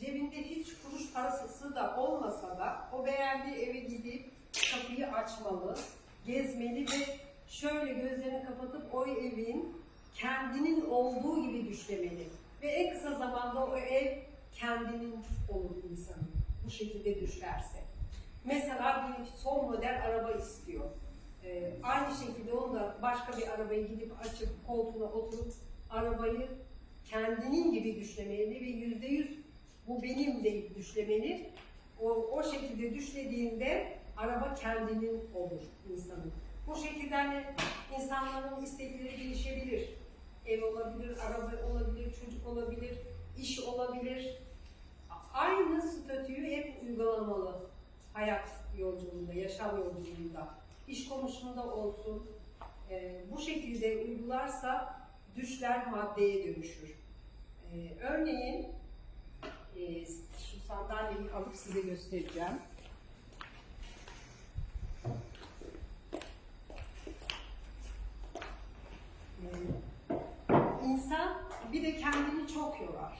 cebinde hiç kuruş parası da olmasa da o beğendiği eve gidip kapıyı açmalı, gezmeli ve şöyle gözlerini kapatıp o evin kendinin olduğu gibi düşlemeli. Ve en kısa zamanda o ev kendinin olur insanın. Bu şekilde düşlerse. Mesela ki son model araba istiyor. Ee, aynı şekilde onu da başka bir arabayı gidip açıp koltuğuna oturup arabayı kendinin gibi düşlemeli ve yüzde yüz bu benim deyip düşlemeli. O, o şekilde düşlediğinde araba kendinin olur insanın. Bu şekilde hani insanların istekleri değişebilir. Ev olabilir, araba olabilir, çocuk olabilir, iş olabilir. Aynı statüyü hep uygulamalı hayat yolculuğunda, yaşam yolculuğunda. İş konusunda olsun. Ee, bu şekilde uygularsa düşler maddeye dönüşür. Ee, örneğin e, şu sandalyeyi alıp size göstereceğim. Ee, İnsan bir de kendini çok yorar.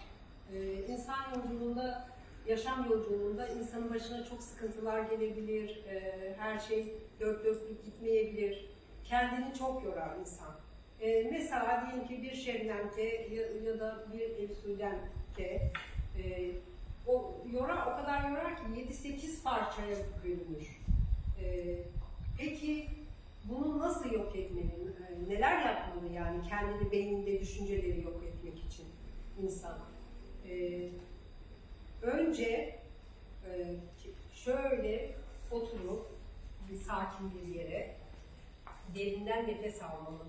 Ee, insan yolculuğunda, yaşam yolculuğunda insanın başına çok sıkıntılar gelebilir, ee, her şey dört dörtlük gitmeyebilir. Kendini çok yorar insan. Ee, mesela diyelim ki bir şebnemke ya, ya da bir efsudemke e, o yorar, o kadar yorar ki 7-8 parçaya bölünür. Ee, peki bunu nasıl yok etmeli? Ee, Neler yapmalı yani kendini beyninde düşünceleri yok etmek için insan? Ee, önce e, şöyle oturup bir sakin bir yere derinden nefes almalı.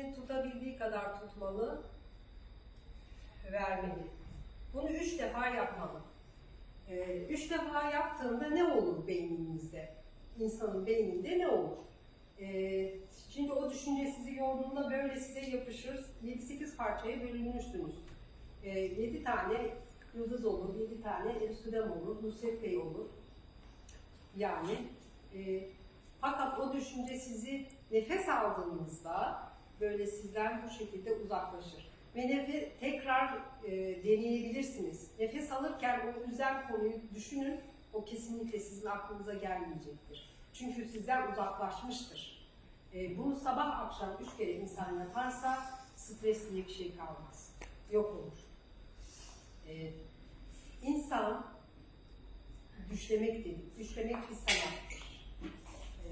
Nefesini tutabildiği kadar tutmalı, vermeli. Bunu üç defa yapmalı. Ee, üç defa yaptığında ne olur beynimizde? İnsanın beyninde ne olur? Ee, şimdi o düşünce sizi yorduğunda böyle size yapışır. 7-8 parçaya bölünürsünüz. Ee, 7 tane yıldız olur, 7 tane Elsudem olur, Nusret Bey olur. Yani e, fakat o düşünce sizi nefes aldığınızda böyle sizden bu şekilde uzaklaşır. Ve nefes, tekrar e, deneyebilirsiniz. Nefes alırken o üzen konuyu düşünün, o kesinlikle sizin aklınıza gelmeyecektir. Çünkü sizden uzaklaşmıştır. E, bunu sabah akşam üç kere insan yaparsa stres diye bir şey kalmaz. Yok olur. E, insan düşlemek dedik. Düşlemek bir sanattır. E,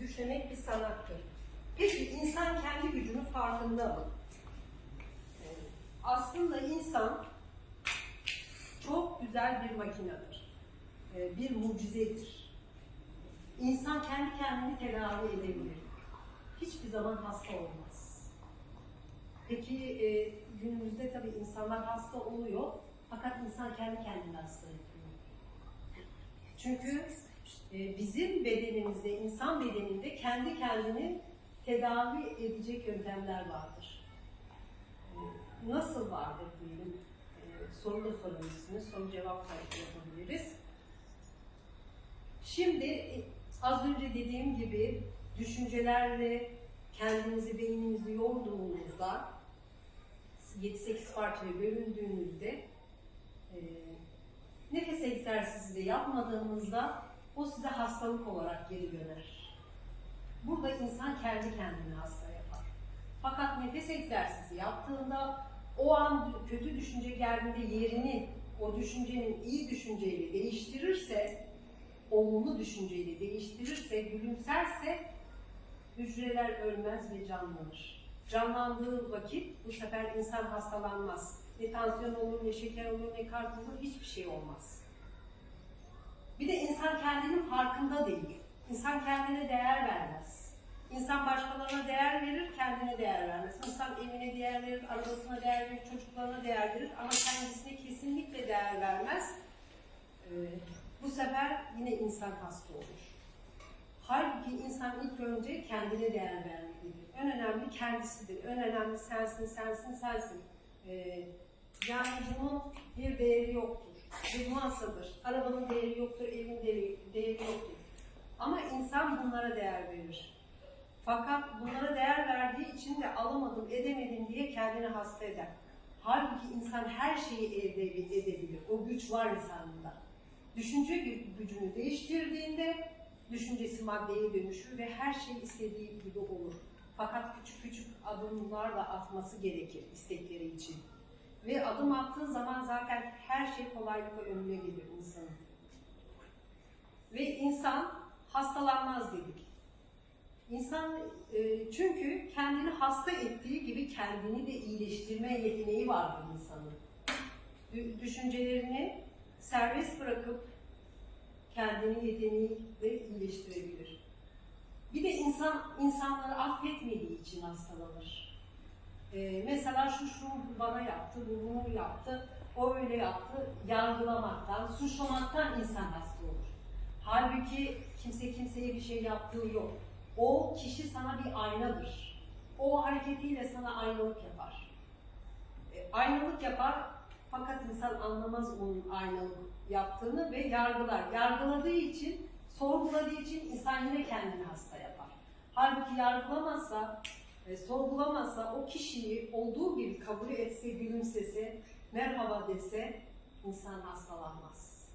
düşlemek sanattır. Peki insan kendi gücünün farkında mı? Aslında insan çok güzel bir makinedir. E, bir mucizedir. İnsan kendi kendini tedavi edebilir. Hiçbir zaman hasta olmaz. Peki e, günümüzde tabii insanlar hasta oluyor fakat insan kendi kendine hasta yapıyor. Çünkü bizim bedenimizde, insan bedeninde kendi kendini tedavi edecek yöntemler vardır. E, nasıl vardır diyelim, e, soru da sorabilirsiniz, soru cevap da yapabiliriz. Şimdi e, az önce dediğim gibi düşüncelerle kendinizi, beyninizi yorduğunuzda 7-8 parçaya bölündüğünüzde e, nefes egzersizi de yapmadığınızda o size hastalık olarak geri döner. Burada insan kendi kendini hasta yapar. Fakat nefes egzersizi yaptığında o an kötü düşünce geldiğinde yerini o düşüncenin iyi düşünceyle değiştirirse, olumlu düşünceyle değiştirirse, gülümserse hücreler ölmez ve canlanır. Canlandığı vakit bu sefer insan hastalanmaz. Ne tansiyon olur, ne şeker olur, ne kalp olur, hiçbir şey olmaz. Bir de insan kendinin farkında değil. İnsan kendine değer vermez. İnsan başkalarına değer verir, kendine değer vermez. İnsan evine değer verir, arabasına değer verir, çocuklarına değer verir ama kendisine kesinlikle değer vermez. Ee, bu sefer yine insan hasta olur. Halbuki insan ilk önce kendine değer vermelidir. En önemli kendisidir. En önemli sensin, sensin, sensin. Ee, yani bunun bir değeri yoktur. Bir muhasadır. Arabanın değeri yoktur, evin değeri, değeri yoktur. Ama insan bunlara değer verir. Fakat bunlara değer verdiği için de alamadım, edemedim diye kendini hasta eder. Halbuki insan her şeyi elde edebilir. O güç var insanında. Düşünce gü- gücünü değiştirdiğinde düşüncesi maddeye dönüşür ve her şey istediği gibi olur. Fakat küçük küçük adımlarla atması gerekir istekleri için. Ve adım attığı zaman zaten her şey kolaylıkla önüne gelir insanın. Ve insan hastalanmaz dedik. İnsan e, çünkü kendini hasta ettiği gibi kendini de iyileştirme yeteneği vardır insanın. Dü- Düşüncelerini serbest bırakıp kendini yeteneğiyle iyileştirebilir. Bir de insan insanları affetmediği için hastalanır. E, mesela şu şunu bana yaptı, bu bunu yaptı, o öyle yaptı. Yargılamaktan, suçlamaktan insan hasta olur. Halbuki kimse kimseye bir şey yaptığı yok. O kişi sana bir aynadır. O hareketiyle sana aynalık yapar. E, aynalık yapar fakat insan anlamaz onun aynalık yaptığını ve yargılar. Yargıladığı için, sorguladığı için insan yine kendini hasta yapar. Halbuki yargılamazsa, e, sorgulamazsa o kişiyi olduğu gibi kabul etse, gülümsese, merhaba dese insan hastalanmaz.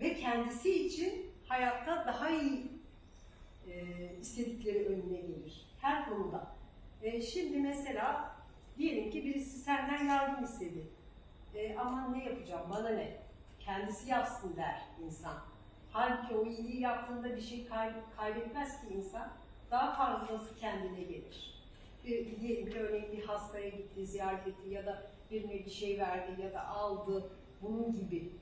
Ve kendisi için hayatta daha iyi e, istedikleri önüne gelir. Her konuda. E, şimdi mesela diyelim ki birisi senden yardım istedi. E, aman ne yapacağım, bana ne? Kendisi yapsın der insan. Halbuki o iyiliği yaptığında bir şey kay- kaybetmez ki insan. Daha fazlası kendine gelir. Bir, diyelim örneğin bir hastaya gitti, ziyaret etti ya da birine bir şey verdi ya da aldı. Bunun gibi